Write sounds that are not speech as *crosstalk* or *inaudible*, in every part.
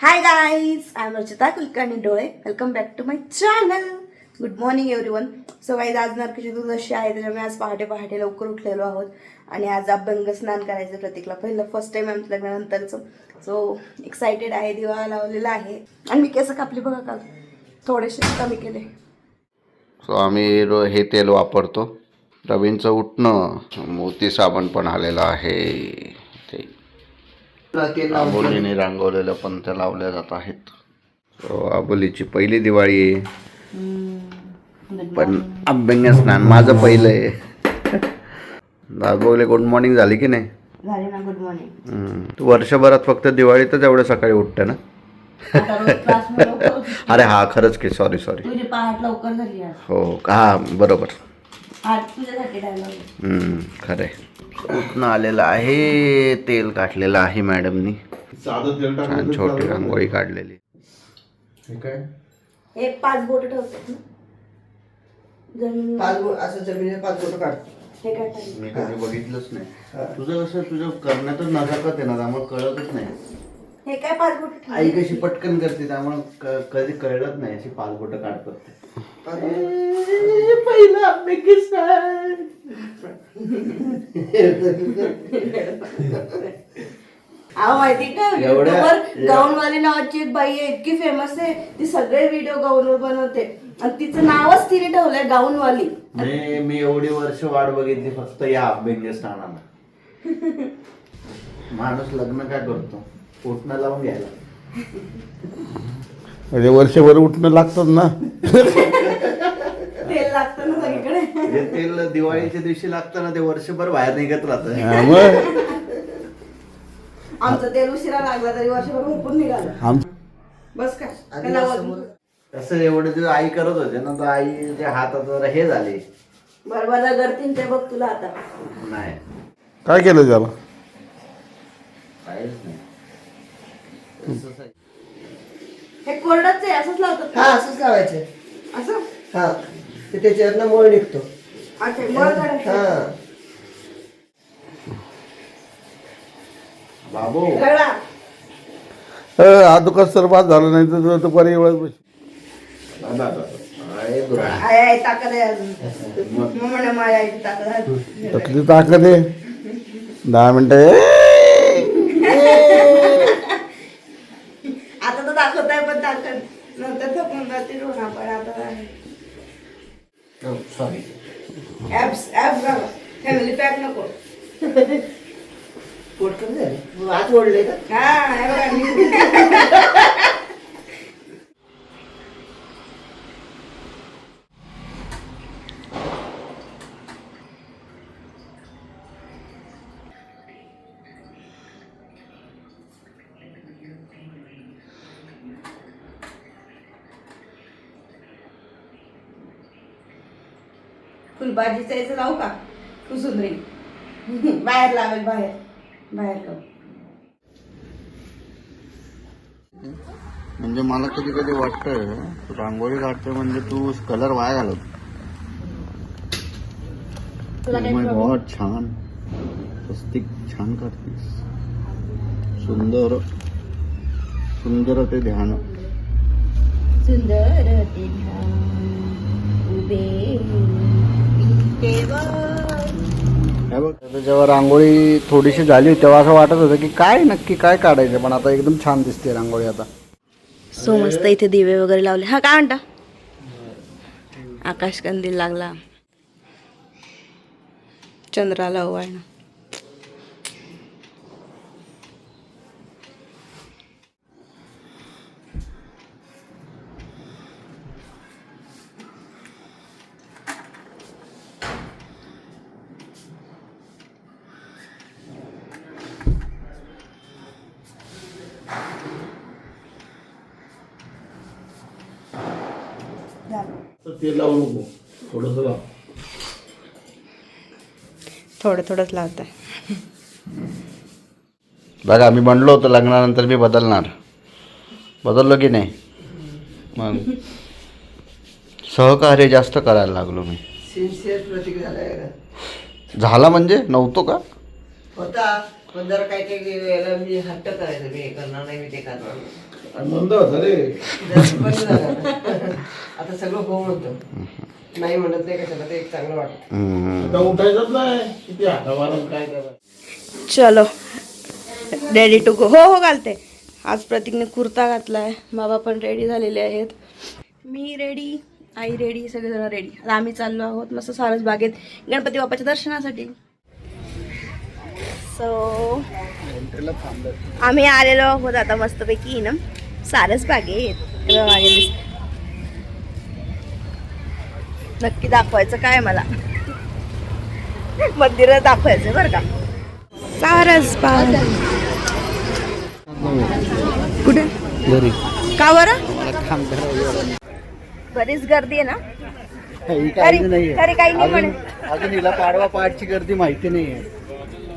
Hi guys I am Rachita Kulkarni डोळे welcome back to my channel good morning everyone so guys आज नरकी चतुर्दशी आहे त्याच्यामुळे आज पहाटे पहाटे लवकर उठलेलो आहोत. आणि आज अभ्यंग स्नान करायचं प्रतीकला पहिलं फर्स्ट टाइम आमच्या लग्नानंतरचं. सो एक्सायटेड आहे दिवा लावलेला आहे. आणि मी केस कापली बघा काल. थोडेसे कमी केले. सो आम्ही रो हे तेल वापरतो. रवींचं उठणं मोती साबण पण आलेलं आहे. आबोलीने रांगवलेलं पण त्या लावल्या जात आहेत. सो आबोलीची पहिली दिवाळी आहे. पण अभ्यंग स्नान माझं पहिलं आहे. दाबोले गुड मॉर्निंग झाली की नाही? झाले ना गुड मॉर्निंग. तू वर्षभरात फक्त दिवाळीतच एवढं सकाळी *laughs* उठते ना. अरे हा खरंच की सॉरी सॉरी तुझी पहाट लवकर झाली आज. हो हा बरोबर. आज तुझ्यासाठी डायलॉग हम्म, खरंय. उठणं आलेलं आहे? तेल काढलेलं आहे मॅडमनी. छान छोटी रांगोळी काढलेली. एक पाच बोट ठेवतात ना? जमिनी पाच बोट असं जमिनीवर पाच बोट काढ हे काय टाकलं? मी कधी बघितलंच नाही. तुझं कसं तुझं करण्यातच नजाकत आहे ना त्यामुळे कळतच नाही. हे काय पाच बोट? आई कशी पटकन करते त्यामुळे कधी कळत नाही अशी पाच बोट काढतात पहिलं अहो माहिती का? युट्यूबवर गाऊनवाली नावाची एक बाई आहे इतकी फेमस आहे. ती सगळे व्हिडिओ गाऊनवर बनवते. आणि तिचं नावच तिने ठेवलंय गाऊनवाली. मी मी एवढी वर्ष वाट बघितली फक्त या अभ्यंग स्नानाला माणूस लग्न काय करतो? उठणं लावून घ्यायला. म्हणजे वर्षभर उठणं लागतं ना. तेल लागतं ना सगळीकडे. हे तेल दिवाळीच्या दिवशी लागतं ना ते वर्षभर बाहेर निघत राहतं. हा, मग? आमचं तेल उशिरा लागला तरी वर्षभर हुकून निघालं. आम बस काय? त्याला वजन- तसं एवढं दिवस आई करत होते ना तर आईच्या हातात जरा हे झाले. करतील ते बघ तुला आता. नाही. काय केलं त्याला? काहीच नाही. तसंच आहे. हे कोरडच आहे असंच लावतात हा असंच लावायचं. असं? हा ते त्याच्यावरनं मोळ निघतो. अच्छा मळ काढायचं हा. बाबू. रगडा. हा दुकान सर बाद झालं नाही तर दुपारी एवढं बस दुरा. ताकद आहे अजून. मग. म्हणे माझ्या आईची ताकद आहे. तसली ताकद आहे. दहा मिनिटं तर दाखवत आहे पण ताकद नंतर थकून जाते रोना पण आता आहे ऍप्स ऍप घाला फॅमिली पॅक नको. पोट कमी झाले. आज ओढले का? हा हे बघा. मी- फुलभाजीचं याचं लावू का? कुसुंद्री बाहेर लावेल बाहेर. बाहेर लावू. म्हणजे मला कधी कधी वाटतं रांगोळी काढते म्हणजे तू कलर वाया घालत. Oh छान. स्वस्तिक छान काढतेस सुंदर. सुंदर ते ध्यान. सुंदर ते ध्यान. उभे जेव्हा रांगोळी थोडीशी झाली तेव्हा असं वाटत होतं की काय नक्की काय काढायचं पण आता एकदम छान दिसते रांगोळी आता. सो मस्त इथे दिवे वगैरे लावले. हा काय म्हणता? आकाश कंदील लागला. चंद्राला ओवाळणं. ते लावू नको. थोडस लाव. थोडं थोडंच लावत आहे बघा मी म्हणलो होतो लग्नानंतर मी बदलणार. बदललो की नाही? मग सहकार्य जास्त करायला लागलो मी. सिन्सिअर प्रतीक झालाय झाला म्हणजे? नव्हतो का? होता पण जरा काही काही वेळेला मी हट्ट करायचं. मी हे करणार नाही मी ते करणार नाही. झालं. आता सगळं हो म्हणतं नाही म्हणत नाही कशाला ते एक चांगलं वाटत. हम्म. आता उठायचंच नाही. किती हातावाला काय करा चलो. रेडी टू गो हो हो घालते. आज प्रतीकने कुर्ता घातलाय. बाबा पण रेडी झालेले आहेत. मी रेडी आई रेडी सगळेजण रेडी आता आम्ही चाललो आहोत मस्त सारस बागेत गणपती बाप्पाच्या दर्शनासाठी. सो आम्ही आलेलो आहोत आता मस्तपैकी ना सारस बागेत. दिसत नक्की दाखवायचं काय मला? मंदिर दाखवायचं बरं का. सारस बाग कुठे? घरी. का बरं? बरीच गर्दी आहे ना? काही नाही म्हणे. अजून हिला पाडवा पाठची गर्दी माहिती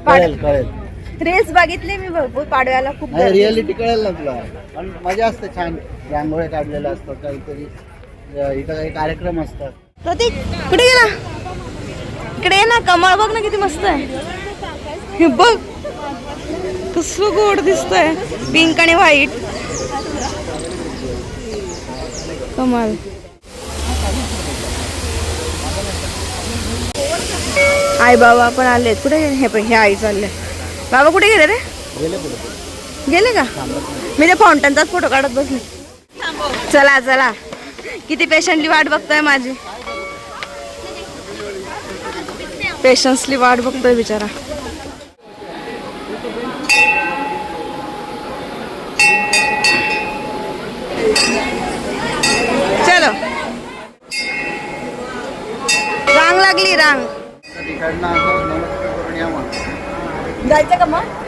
कळेल कळेल. बघितले मी भरपूर पाडव्याला खूप. रियालिटी कळेल ना तुला. पण मजा असते छान. रांगोळ्या काढलेल्या असतात काहीतरी. इथं काही कार्यक्रम असतात. प्रतीक कुठे गेला? इकडे ये ना कमळ बघ ना किती मस्त आहे. हे बघ कसं गोड दिसतंय. पिंक आणि व्हाईट. कमाल आई बाबा पण आले कुठे गेले हे पण हे आई चालले बाबा कुठे गेले रे? गेले का? मी ते फाउंटनचाच फोटो काढत बसले. चला चला. किती पेशंटली वाट बघतोय माझी. पेशन्सली वाट बघतोय बिचारा. चलो. रांग लागली रांग. जायचं का मग?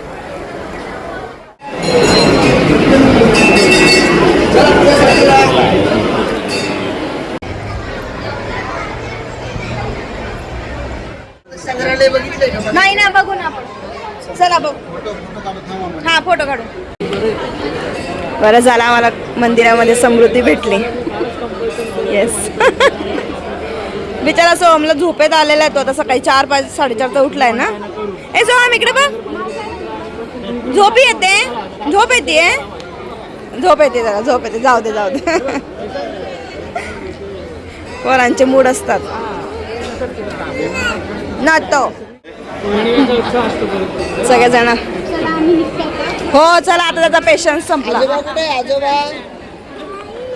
करून या का? नाही ना बघू ना आपण. चला बघू. हा फोटो काढू. बरं झालं आम्हाला मंदिरामध्ये समृद्धी भेटली. येस *laughs* बिचारा सोहमला झोपेत आलेला आहे तो. आता सकाळी चार पाच साडेचारचा उठलाय ना. ए सोहम इकडे बघ. झोप येते. झोप येते. झोप येते जरा झोप येते. जाऊ दे जाऊ दे. *laughs* पोरांचे मूड असतात. ना तो सगळेजण. हो चला आता त्याचा पेशन्स संपला.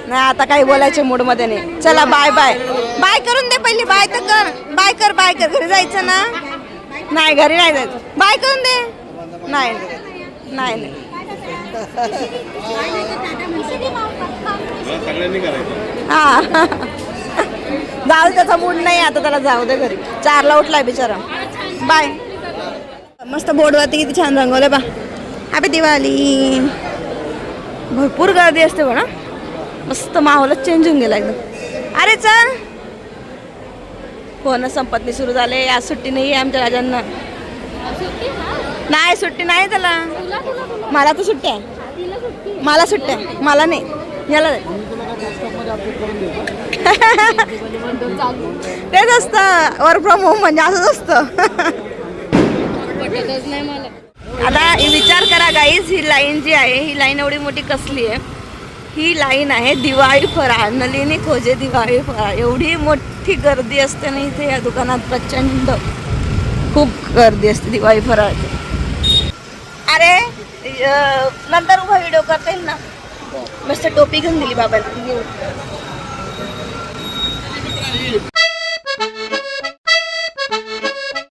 नाही आता काही बोलायचे मूडमध्ये नाही. चला बाय बाय बाय करून दे पहिली बाय तर कर. बाय कर बाय कर. घरी जायचं ना? नाही घरी नाही जायचं. बाय करून दे. नाही नाही नाही. हा. *laughs* जाऊ त्याचा मूड नाही आता त्याला जाऊ दे घरी. चारला उठलाय बिचारा. बाय. मस्त बोर्डवरती किती छान रंगवले बा. हॅपी दिवाळी भरपूर गर्दी असते म्हणा. मस्त माहोलच चेंज होऊन गेला एकदम. अरे चल. हो फोन संपत्ती सुरू झाले. आज सुट्टी नाही आहे आमच्या राजांना. नाही सुट्टी नाही त्याला. मला तर सुट्टी आहे. मला सुट्टी आहे. मला नाही. याला *laughs* तेच असतं वर्क फ्रॉम होम म्हणजे असंच असतं. आता विचार करा गाईज ही लाईन जी आहे ही लाईन एवढी मोठी कसली आहे? ही लाईन आहे दिवाळी फराळ नलिनी खोजे दिवाळी फराळ. एवढी मोठी गर्दी असते ना इथे या दुकानात प्रचंड. खूप गर्दी असते दिवाळी फराळ अरे नंतर उभा व्हिडिओ करता येईल ना? मस्त टोपी घेऊन दिली बाबाला. leave.